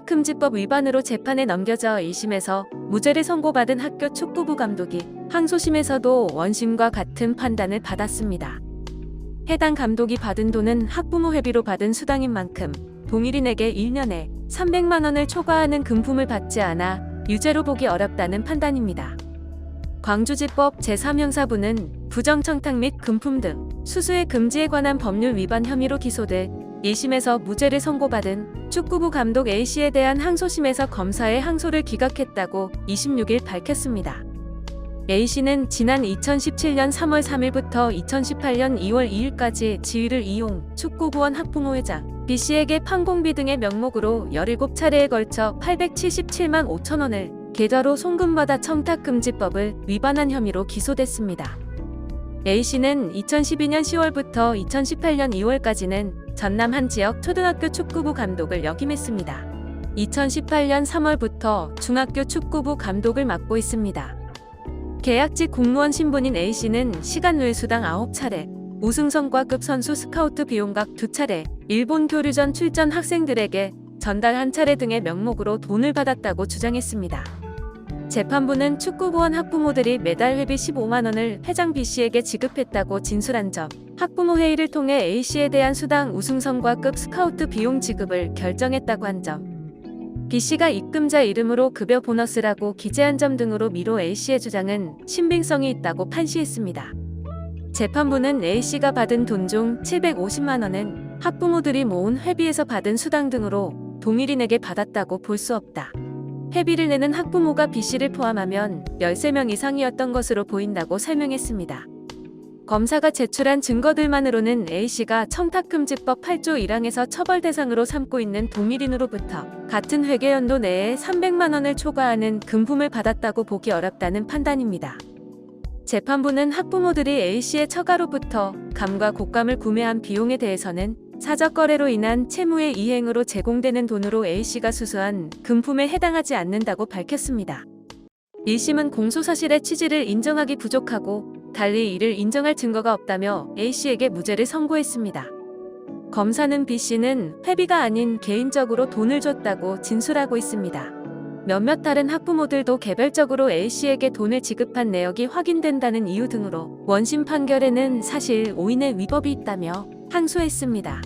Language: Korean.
청탁금지법 위반으로 재판에 넘겨져 1심에서 무죄를 선고받은 학교 축구부 감독이 항소심에서도 원심과 같은 판단을 받았습니다. 해당 감독이 받은 돈은 학부모 회비로 받은 수당인 만큼 동일인에게 1년에 300만 원을 초과하는 금품을 받지 않아 유죄로 보기 어렵다는 판단입니다. 광주지법 제3형사부는 부정청탁 및 금품 등 수수의 금지에 관한 법률 위반 혐의로 기소돼 1심에서 무죄를 선고받은 축구부 감독 A씨에 대한 항소심에서 검사의 항소를 기각했다고 26일 밝혔습니다. A씨는 지난 2017년 3월 3일부터 2018년 2월 2일까지 지위를 이용 축구부원 학부모회장 B씨에게 판공비 등의 명목으로 17차례에 걸쳐 877만 5천 원을 계좌로 송금받아 청탁금지법을 위반한 혐의로 기소됐습니다. A씨는 2012년 10월부터 2018년 2월까지는 전남 한 지역 초등학교 축구부 감독을 역임했습니다. 2018년 3월부터 중학교 축구부 감독을 맡고 있습니다. 계약직 공무원 신분인 A씨는 시간 외 수당 9차례, 우승성과급 선수 스카우트 비용각 2차례, 일본 교류전 출전 학생들에게 전달 한 차례 등의 명목으로 돈을 받았다고 주장했습니다. 재판부는 축구부원 학부모들이 매달 회비 15만 원을 회장 B씨에게 지급했다고 진술한 점, 학부모 회의를 통해 A씨에 대한 수당 우승성과급 스카우트 비용 지급을 결정했다고 한 점, B씨가 입금자 이름으로 급여 보너스라고 기재한 점 등으로 미로 A씨의 주장은 신빙성이 있다고 판시했습니다. 재판부는 A씨가 받은 돈 중 750만 원은 학부모들이 모은 회비에서 받은 수당 등으로 동일인에게 받았다고 볼 수 없다. 회비를 내는 학부모가 B씨를 포함하면 13명 이상이었던 것으로 보인다고 설명했습니다. 검사가 제출한 증거들만으로는 A씨가 청탁금지법 8조 1항에서 처벌 대상으로 삼고 있는 동일인으로부터 같은 회계연도 내에 300만 원을 초과하는 금품을 받았다고 보기 어렵다는 판단입니다. 재판부는 학부모들이 A씨의 처가로부터 감과 곶감을 구매한 비용에 대해서는 사적 거래로 인한 채무의 이행으로 제공되는 돈으로 A씨가 수수한 금품에 해당하지 않는다고 밝혔습니다. 1심은 공소 사실의 취지를 인정하기 부족하고 달리 이를 인정할 증거가 없다며 A씨에게 무죄를 선고했습니다. 검사는 B씨는 회비가 아닌 개인적으로 돈을 줬다고 진술하고 있습니다. 몇몇 다른 학부모들도 개별적으로 A씨에게 돈을 지급한 내역이 확인된다는 이유 등으로 원심 판결에는 사실 오인의 위법이 있다며 항소했습니다.